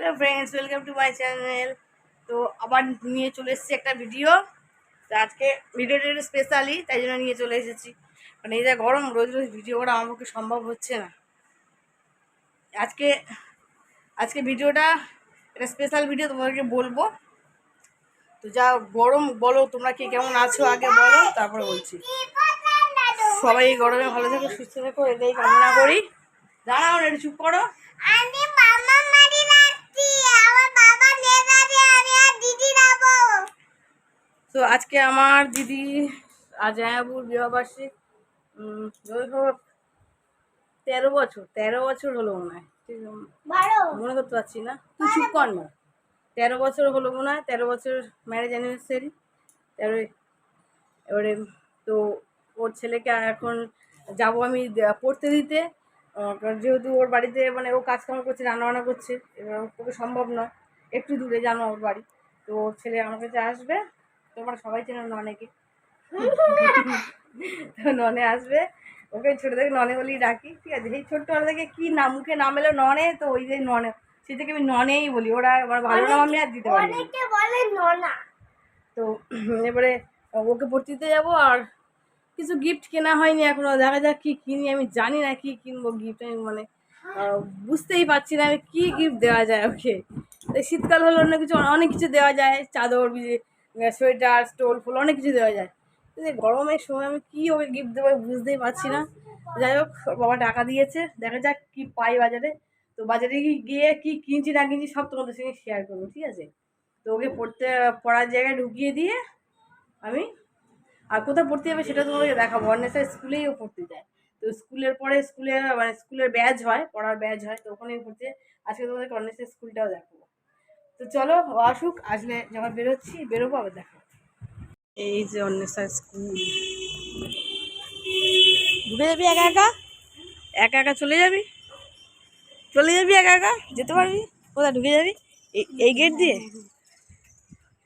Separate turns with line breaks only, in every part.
Hello friends welcome to my channel তো আবার নিয়ে চলে এসেছি একটা ভিডিও তো আজকে ভিডিওটা একটু স্পেশালি তাই জন্য নিয়ে চলে এসেছি। মানে এই যা গরম, রোজ রোজ ভিডিও করা আমার পক্ষে সম্ভব হচ্ছে না। আজকে আজকে ভিডিওটা একটা স্পেশাল ভিডিও তোমাদেরকে বলব। তো যা গরম বলো, তোমরা কে কেমন আছো আগে বলো, তারপরে বলছি। সবাই গরমে ভালো থাকো, সুস্থ থাকো, এটাই কামনা করি। দাঁড়াও, একটু চুপ করো। তো আজকে আমার দিদি আর জায়াবুর বিবাহবার্ষিক তেরো বছর তেরো বছর হলো মনে হয় মনে করতে পারছি না তুই চুপ কর না। তেরো বছর হলো মনে হয় তেরো বছর ম্যারেজ অ্যানিভার্সারি তেরো এবারে তো ওর ছেলেকে এখন যাব আমি পড়তে দিতে যেহেতু ওর বাড়িতে মানে ও কাজকাম করছে রান্নাবান্না করছে এবার পক্ষে সম্ভব নয় একটু দূরে জানো ওর বাড়ি তো ওর ছেলে আমার কাছে আসবে তোমরা সবাই চেনো ননেকে। তো ননে আসবে। ওকে ছোটো থেকে ননে বলেই ডাকি। ঠিক আছে এই ছোট্টবেলা থেকে কী নাম মুখে নাম এলো ননে? তো ওই যে ননে সে থেকে আমি ননেই বলি। ওরা আমার ভালো নাম আমি আর দিতে পারি না।
বলে ননা।
তো এবারে ওকে পড়তে দিতে যাব আর কিছু গিফট কেনা হয়নি এখনও। দেখা যাক কি কিনি আমি জানি না কি কিনবো গিফট আমি মানে বুঝতেই পারছি না আমি কি গিফট দেওয়া যায় ওকে। শীতকাল হলে অন্য কিছু অনেক কিছু দেওয়া যায় চাদর বিজে- সোয়েটার, স্টোল, ফুল, অনেক কিছু দেওয়া যায়। গরমের সময় আমি কী ওকে গিফট দেবো বুঝতেই পারছি না। যাই হোক বাবা টাকা দিয়েছে। দেখা যাক কি পাই বাজারে। তো বাজারে গিয়ে কি কিনছি না কিনছি সব তোমাদের সঙ্গে শেয়ার করব, ঠিক আছে? তো ওকে পড়তে, পড়ার জায়গায় ঢুকিয়ে দিয়ে আমি আর কোথায় পড়তে যাবে সেটা তোমাকে দেখাবো। অন্যের স্কুলেই ও পড়তে যায়। তো স্কুলের পরে স্কুলে মানে স্কুলের ব্যাচ হয়, পড়ার ব্যাচ হয়, তো ওখানেই পড়তে আজকে তোমাদেরকে অন্যের স্কুলটাও দেখাবো। তো চলো ও আসুক, আসলে যখন বেরোচ্ছি, বেরোবো আবার দেখো এই যে অন্বেষার স্কুল। ঘুরে যাবি একা একা? একা একা চলে যাবি? চলে যাবি একা একা? যেতে পারবি? কোথায়, ঢুকে যাবি? এই গেট দিয়ে?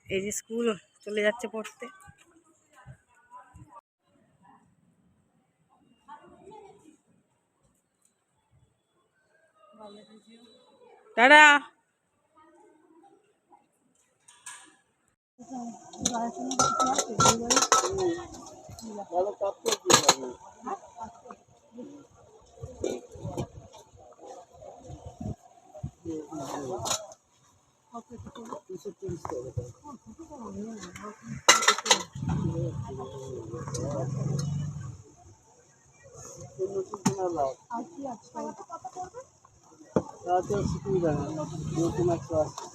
এই যে স্কুল, চলে যাচ্ছে পড়তে। Tata. Balık tatlı yapıyorlar. Zaten sıkıydı. Yokumak lazım.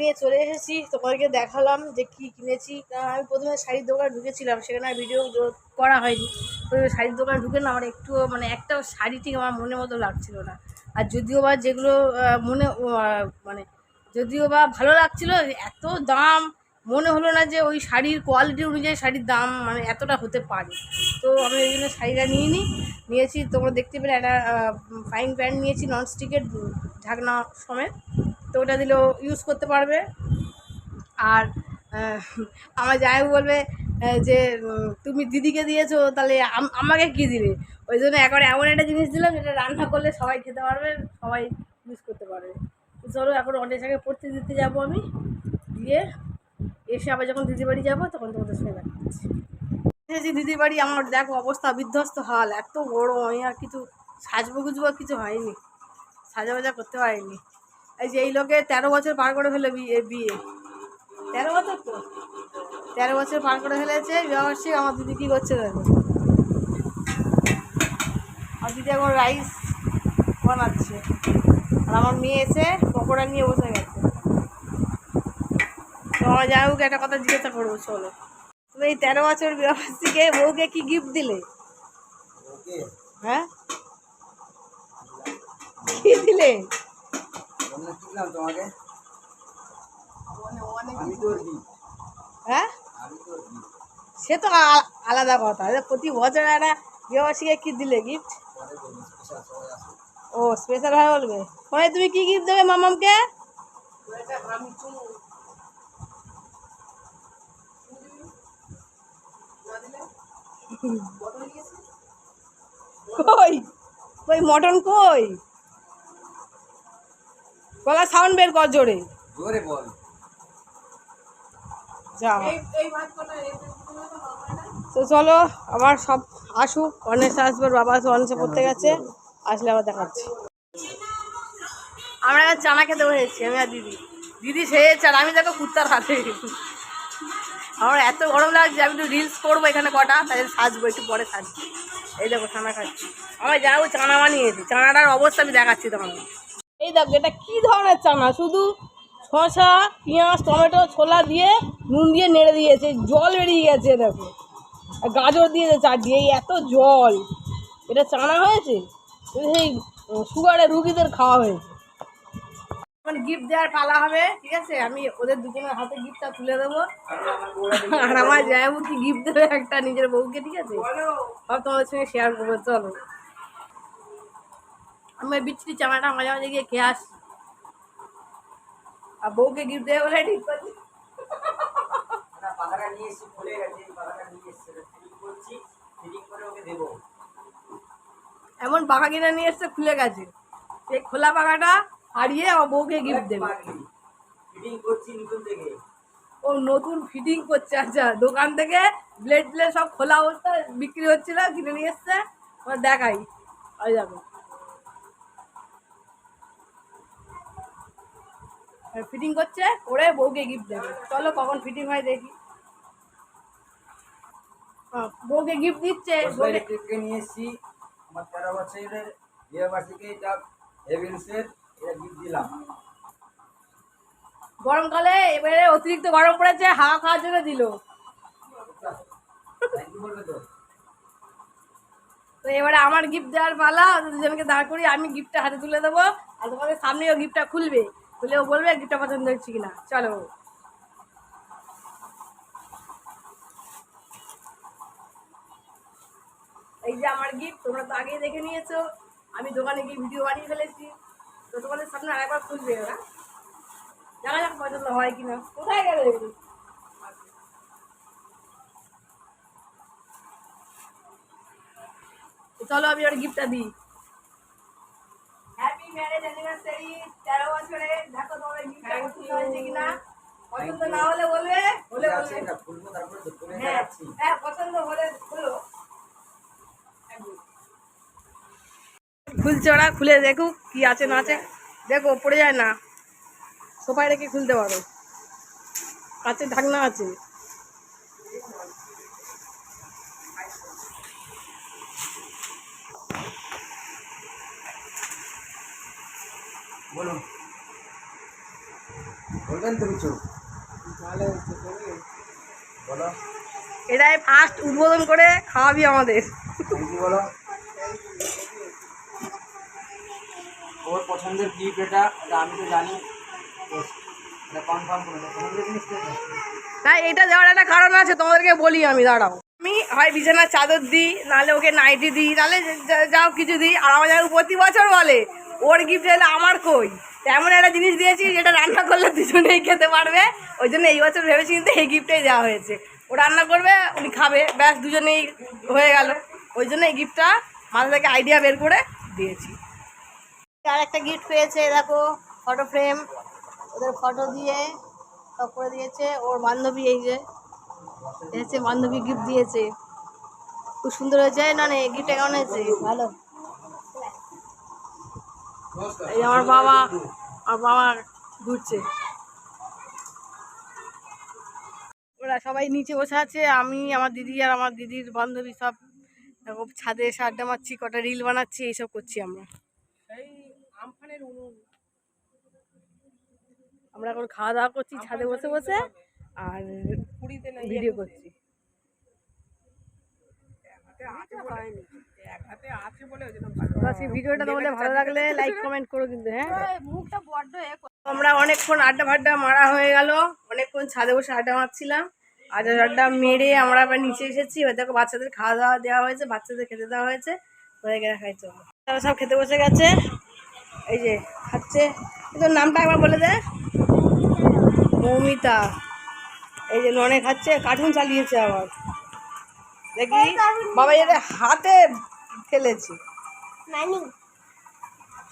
নিয়ে চলে এসেছি, তোমাদেরকে দেখালাম যে কি কিনেছি। আমি প্রথমে শাড়ির দোকানে ঢুকেছিলাম, সেখানে ভিডিও করা হয়নি। প্রথমে শাড়ির দোকানে ঢুকে না, আমার একটু মানে একটাও শাড়ি ঠিক আমার মনের মতো লাগছিল না। আর যদিও বা যেগুলো মনে মানে যদিও বা ভালো লাগছিল, এত দাম মনে হলো না যে ওই শাড়ির কোয়ালিটি অনুযায়ী শাড়ির দাম মানে এতটা হতে পারে। তো আমি ওই জন্য শাড়িটা নিয়ে নিই নিয়েছি, তোমরা দেখতে পেলে একটা ফাইন প্যান্ট নিয়েছি ননস্টিকের ঢাকনা সমেত। তো ওটা দিলেও ইউজ করতে পারবে। আর আমার জামাই বলবে যে তুমি দিদিকে দিয়েছ, তাহলে আম- আমাকে কি দিবে? ওই জন্য একবার এমন একটা জিনিস দিলাম, যেটা রান্না করলে সবাই খেতে পারবে, সবাই ইউজ করতে পারবে। চলো, এখন অনেক জায়গায় পড়তে দিতে যাব আমি দিয়ে এসে আবার যখন দিদি বাড়ি যাব, তখন তোমাদের সঙ্গে দেখা এসেছি দিদি বাড়ি, আমার দেখো অবস্থা, বিধ্বস্ত হাল, এত বড় আমি আর কিছু সাজবো গুজবো কিছু হয়নি। সাজা বাজা করতে পারিনি। এই যে এই লোকে তেরো বছর পার করে ফেলে বিয়ে বিয়ে। তেরো বছর তো? তেরো বছর পার করে ফেলেছে বিবাহবার্ষিক আমার দিদি কী করছে দেখো। আমার দিদি এখন রাইস বানাচ্ছে। আর আমার মেয়ে এসে পকোড়া নিয়ে বসে গেছে। আমার যাই হোক একটা কথা জিজ্ঞাসা করব চলো তুমি এই তেরো বছর বিবাহবার্ষিকে বউকে কি গিফট দিলে? হ্যাঁ? কি দিলে?
তোমাকে?
হ্যাঁ? সে তো আলাদা কথা। প্রতি বছর একটা বিবাহবার্ষিকে কি দিলে গিফট ও স্পেশাল ভাবে বলবে। মানে তুমি কি গিফট দেবে মামামকে? কই? কই মটন কই? গলা সাউন্ড বের কর জোরে।
জোরে বল।
যা। তো চলো আবার সব আসুক। অনেশ আসবে বাবা তো অনেশে পড়তে গেছে। আসলে আবার দেখাচ্ছি। আমরা চানা খেতে হয়েছি আমি আর দিদি। দিদি সে চান আমি দেখো কুত্তার হাতে। আমার এত গরম লাগছে, আমি একটু রিলস করব এখানে কটা তাদের সাজবো, একটু পরে সাজবো। এই দেখো চানা খাচ্ছি। আমার যাব চানা বানিয়েছি চানাটার অবস্থা আমি দেখাচ্ছি তখন এই দেখো, এটা কি ধরনের চানা শুধু শসা, পেঁয়াজ, টমেটো, ছোলা দিয়ে নুন দিয়ে নেড়ে দিয়েছে, জল বেরিয়ে গেছে, দেখো। গাজর দিয়েছে চার দিয়ে এত জল। এটা চানা হয়েছে? সেই সুগারের রুগীদের খাওয়া হয়েছে। মানে গিফট দেওয়ার পালা হবে, ঠিক আছে? আমি ওদের দুজনের হাতে গিফটটা তুলে দেবো। আর আমার জায়গা কি গিফট দেবে একটা নিজের বউকে, ঠিক আছে? সব তোমাদের সঙ্গে শেয়ার করব, চলো। আমি বিচ্ছিরি চানাটা মাঝে মাঝে গিয়ে খেয়ে আসি। আর বউকে গিফট দেবে বলে ঠিক করছি। এমন পাখা কিনে নিয়ে এসছে, খুলে গেছে। সেই খোলা পাখাটা হারিয়ে আমার বউকে গিফট দেবে।
ফিটিং করছি নতুন থেকে
ও নতুন ফিটিং করছে আচ্ছা দোকান থেকে ব্লেড ব্লেড সব খোলা অবস্থা বিক্রি হচ্ছিল কিনে নিয়ে এসছে। আমার দেখাই ওই দেখো ফিটিং করছে করে বউকে গিফট দেবে। চলো কখন ফিটিং হয় দেখি। হ্যাঁ, বউকে গিফট দিচ্ছে
নিয়ে এসেছি। আমার তেরো বছরের বিয়ে বার্ষিকে গিফট
গরমকালে এবারে অতিরিক্ত গরম পড়েছে, হাওয়া খাওয়ার জন্য দিল।
তো
এবারে আমার গিফট দেওয়ার পালা দুজনকে দাঁড় করি আমি গিফটটা হাতে তুলে দেবো, আর তোমাদের সামনেও গিফটটা খুলবে খুলে ও বলবে গিফটটা পছন্দ হচ্ছে কিনা। চলো। এই যে আমার গিফট তোমরা তো আগেই দেখে নিয়েছো, আমি দোকানে গিয়ে ভিডিও বানিয়ে ফেলেছি। তো তোমাদের সামনে আরেকবার খুলবে ওরা। দেখা যাক পছন্দ হয় কিনা। কোথায় গেলে চলো আমি ওর গিফটটা দিই। হ্যাপি ম্যারেজ অ্যানিভার্সারি তেরো বছরে। দেখো তোমার গিফটটা পছন্দ হয়েছে কিনা? পছন্দ না হলে বলবে? হলে বলবে। হ্যাঁ। হ্যাঁ পছন্দ হলে হলো খুলছে ওরা খুলে দেখুক কি আছে না আছে। দেখো পড়ে যায় না। সোফায় রেখে খুলতে পারো। কাছে ঢাকনা আছে।
বলুন। বলবেন তো কিছু। বলো।
এটাই ফার্স্ট উদ্বোধন করে খাওয়াবি আমাদের।
বলো? ওর পছন্দের গিফট এটা এটা আমি তো জানি।
তাই এটা দেওয়ার একটা কারণ আছে, তোমাদেরকে বলি আমি, দাঁড়াও। আমি হয় বিছানার চাদর দিই, নাহলে ওকে নাইটি দিই, নাহলে যাও কিছু দিই, আর আমার প্রতি বছর বলে, ওর গিফট এলে আমার কই? এমন একটা জিনিস দিয়েছি, যেটা রান্না করলে দুজনেই খেতে পারবে। ওই জন্য এই বছর ভেবেছি কিন্তু এই গিফটটাই দেওয়া হয়েছে। ও রান্না করবে, উনি খাবে, ব্যাস দুজনেই হয়ে গেল। ওই জন্য এই গিফটটা মাথা থেকে আইডিয়া বের করে দিয়েছি। আর একটা গিফট পেয়েছে, দেখো ফটো ফ্রেম ওদের ফটো দিয়ে, সব করে দিয়েছে, ওর বান্ধবী এই যে, এসেছে, বান্ধবী গিফট দিয়েছে। খুব সুন্দর হয়েছে, না না গিফটটা কেমন হয়েছে? ভালো। এই আমার বাবা আমার বাবা ঘুরছে। ওরা সবাই নিচে বসে আছে, আমি, আমার দিদি আর আমার দিদির বান্ধবী সব ছাদে এসে আড্ডা মারছি, কটা রিল বানাচ্ছি, এইসব করছি আমরা। আমরা এখন খাওয়া দাওয়া করছি ছাদে বসে বসে আর ভিডিও করছি। ভিডিওটা তোমাদের ভালো লাগলে লাইক কমেন্ট করো কিন্তু হ্যাঁ। আমরা অনেকক্ষণ আড্ডা ফাড্ডা মারা হয়ে গেল। অনেকক্ষণ ছাদে বসে আড্ডা মারছিলাম। আড্ডা আড্ডা মেরে আমরা আবার নিচে এসেছি। এবার দেখো বাচ্চাদের খাওয়া দাওয়া দেওয়া হয়েছে বাচ্চাদের খেতে দেওয়া হয়েছে। সব খেতে বসে গেছে। এই যে খাচ্ছে। তোর নামটা একবার বলে দে। মৌমিতা। এই যে ননে খাচ্ছে কার্টুন চালিয়েছে আবার। দেখি বাবা এটা হাতে ফেলেছে।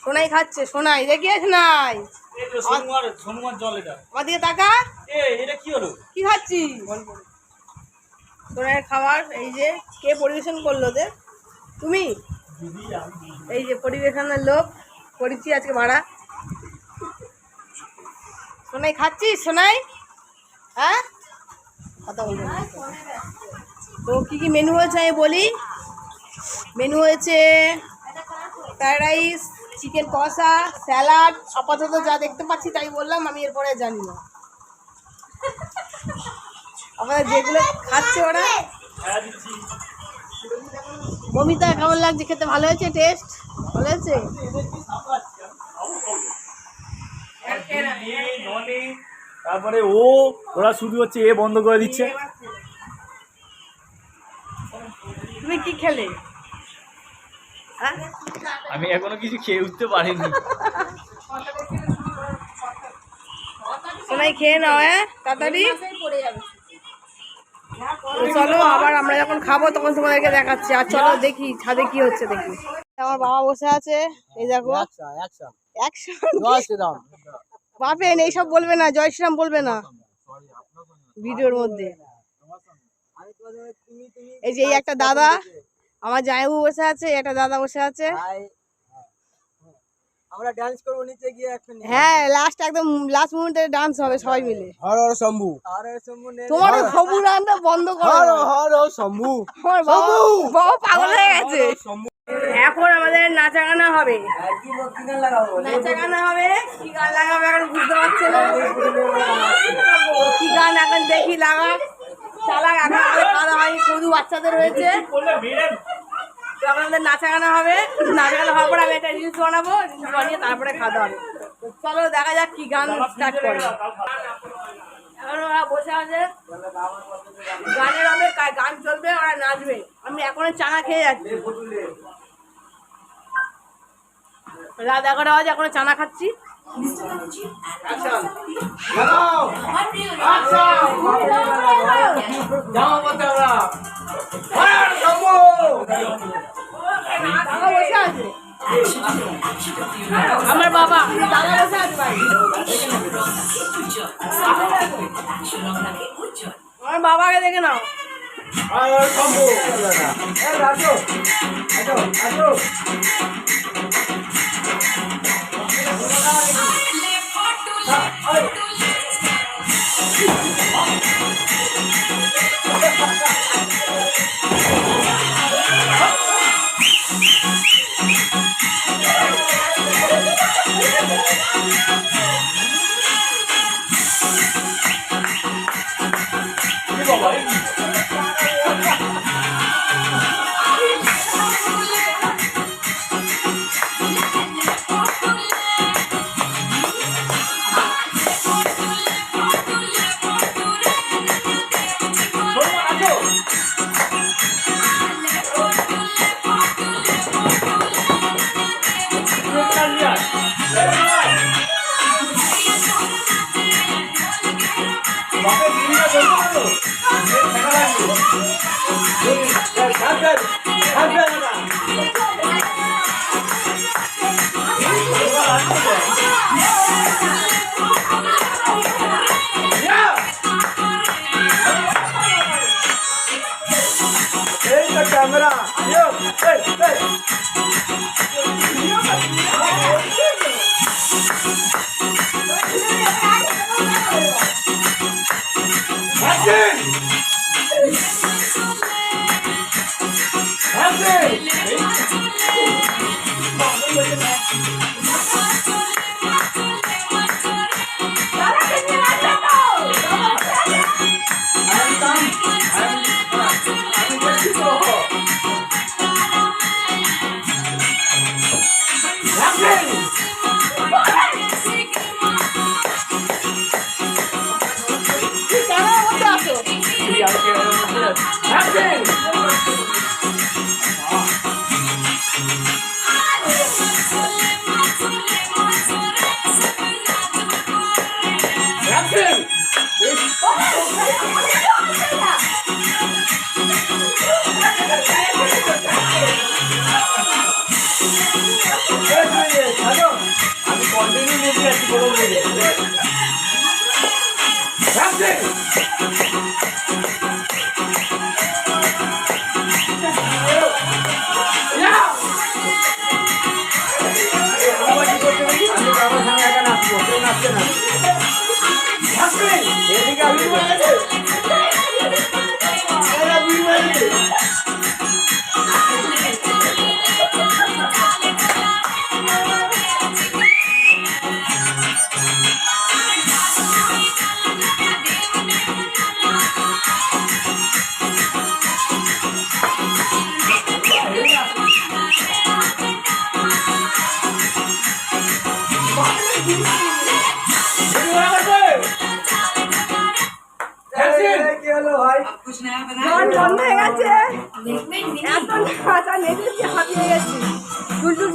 সোনাই খাচ্ছে সোনাই দেখিস নাই আমার দিকে তাকা।
কি
খাচ্ছিস? সোনাইয়ের খাবার এই যে কে পরিবেশন করল দে তুমি? এই যে পরিবেশনের লোক। করেছি আজকে ভাড়া। সোনাই, খাচ্ছিস? সোনাই? হ্যাঁ? কথা বলব তো কী কী মেনু হয়েছে আমি বলি? মেনু হয়েছে ফ্রায়েড রাইস চিকেন কষা স্যালাড আপাতত যা দেখতে পাচ্ছি তাই বললাম, আমি এরপরে জানি না। আমাদের যেগুলো খাচ্ছে ওরা। মমিতা কেমন লাগছে? খেতে ভালো হয়েছে? টেস্ট ভালো হয়েছে?
তারপরে ও ওরা শুধু হচ্ছে এ বন্ধ করে দিচ্ছে।
তুমি কি খেলে? হ্যাঁ?
আমি এখনও কিছু খেয়ে উঠতে পারিনি।
সোনাই খেয়ে নাও হ্যাঁ তাড়াতাড়ি। চলো আবার আমরা যখন খাব তখন তোমাদেরকে দেখাচ্ছি। আর চলো দেখি ছাদে কি হচ্ছে দেখি। আমার বাবা বসে আছে এই দেখো। একশো বাপেন এইসব বলবে না জয় শ্রীরাম বলবে না। ভিডিওর মধ্যে। এই যে এই একটা দাদা আমার জায়বু বসে আছে একটা দাদা বসে আছে।
আমরা ডান্স করব নিচে গিয়ে এখন
হ্যাঁ লাস্ট একদম লাস্ট মুমেন্টে ডান্স হবে সবাই মিলে।
হর হর শম্ভু। হর হর শম্ভু
তোমার সবুজ রান্না বন্ধ
হর
করো।
হর শম্ভু।
আমার বাবা বাবা পাগল হয়ে গেছে।
শম্ভু।
এখন আমাদের নাচা গানা হবে। নাচা গানা হবে, কি গান লাগাবে এখন বুঝতে পারছে না। কি গান এখন দেখি লাগা চালাক, এখন আমাদের খাওয়া হয়নি, শুধু বাচ্চাদের হয়েছে। তো এখন আমাদের নাচা গানা হবে। নাচা গানা হওয়ার পরে আমি একটা রিলস বানাবো রিলস বানিয়ে তারপরে খাওয়া হবে। চলো, দেখা যাক কি গান স্টার্ট করে। এখন ওরা বসে আছে। গানের হবে গান চলবে, ওরা নাচবে। আমি এখন চানা খেয়ে যাচ্ছি। রাত এগারো বাজে, এখনও চানা খাচ্ছি। আমার বাবা, দাদা বসে আছে আমার বাবাকে দেখে নাও।
হর হর শম্ভু এ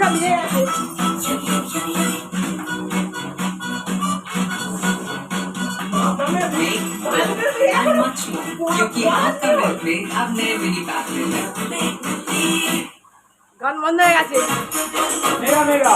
পুরো ভিজে গেছে গান বন্ধ হয়ে গেছে।
মেঘা মেঘা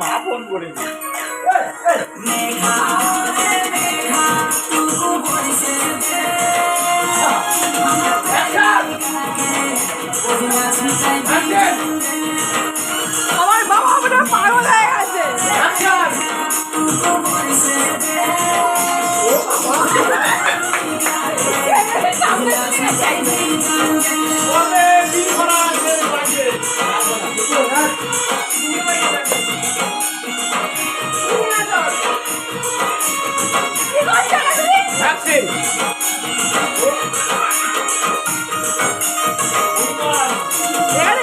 মা ফোন করেছে এই,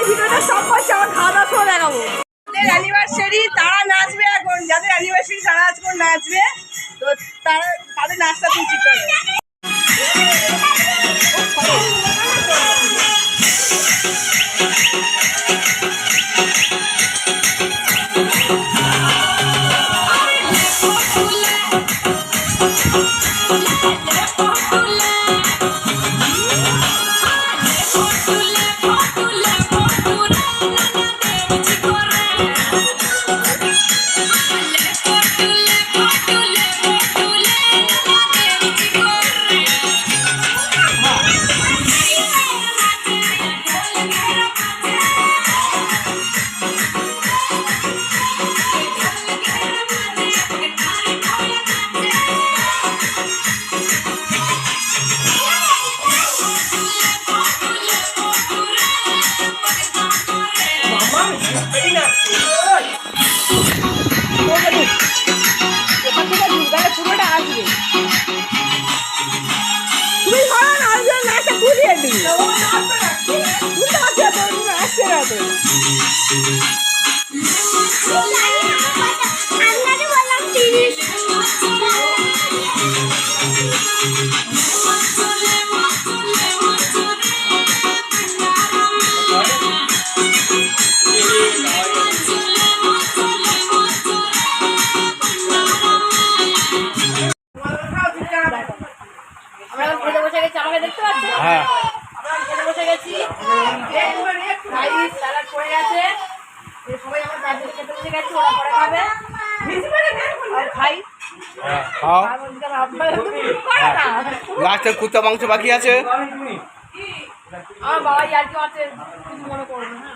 ভিডিওটা সব আমার খাওয়া দাওয়া সময় দেখাবো। যাদের অ্যানিভার্সারি তারা নাচবে এখন। যাদের অ্যানিভার্সারি তারা আজকে নাচবে। তো তারা তাদের নাচটা তুই ঠিক করবে
মাংস বাকি আছে।
আমার বাবা আর কি আছে কিছু মনে করবে না।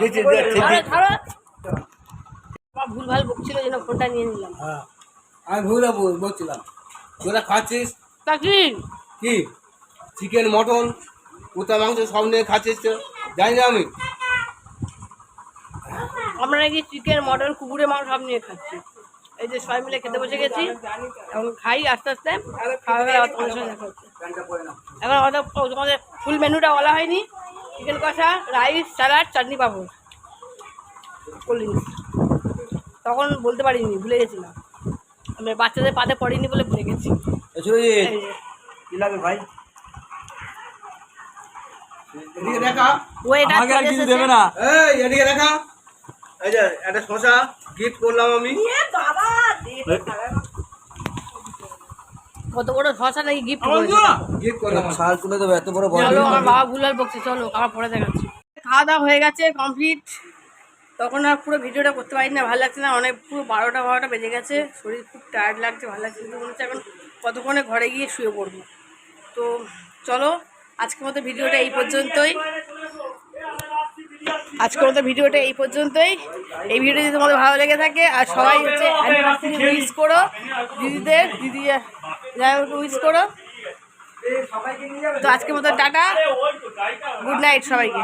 দিচ্ছি, দিচ্ছি,
ধরো
দিচ্ছি।
ধরো। বাবা ভুল ভালো বকছিল যেন ফোনটা নিয়ে নিলাম।
হ্যাঁ। আমি ভুল তোরা খাচ্ছিস?
তা কি?
কি চিকেন মটন মাংস সব নিয়ে খাচ্ছিস জানি না আমি।
আমরা নাকি চিকেন মটন কুকুরের মাংস সব নিয়ে খাচ্ছি। এই যে সবাই মিলে খেতে বসে গেছি এখন খাই আস্তে আস্তে খাওয়া গেলে তোমাদের সঙ্গে দেখা হচ্ছে এখন আমাদের তোমাদের ফুল মেনুটা বলা হয়নি চিকেন কষা rice salad chutney papad. Cold drinks তখন বলতে পারিনি ভুলে গেছিলাম। আমি বাচ্চাদের পাতে পড়িনি বলে ভুলে গেছি। এই যে,
ভাই? দেখা।
ও এটা।
এই এদিকে দেখা। এই যে একটা শশা গিফট করলাম আমি।
কত বড় শশা নাকি গিফট
গিফট করলাম ছাল তুলে দেবো এত বড়
চলো আমার বাবা ভুলাল বকছে চলো আমার পরে দেখাচ্ছি। খাওয়া দাওয়া হয়ে গেছে কমপ্লিট তখন আর পুরো ভিডিওটা করতে পারি না ভালো লাগছে না অনেক পুরো বারোটা বারোটা বেজে গেছে শরীর খুব টায়ার্ড লাগছে ভালো লাগছে কিন্তু মনে হচ্ছে এখন কতক্ষণে ঘরে গিয়ে শুয়ে পড়ব। তো চলো আজকের মতো ভিডিওটা এই পর্যন্তই। আজকের মতো ভিডিওটা এই পর্যন্তই। এই ভিডিও যদি তোমাদের ভালো লেগে থাকে, আর সবাই হচ্ছে উইস করো। দিদিদের, দিদি, যাই উইস করো। তো আজকের মতো টাটা। গুড নাইট সবাইকে।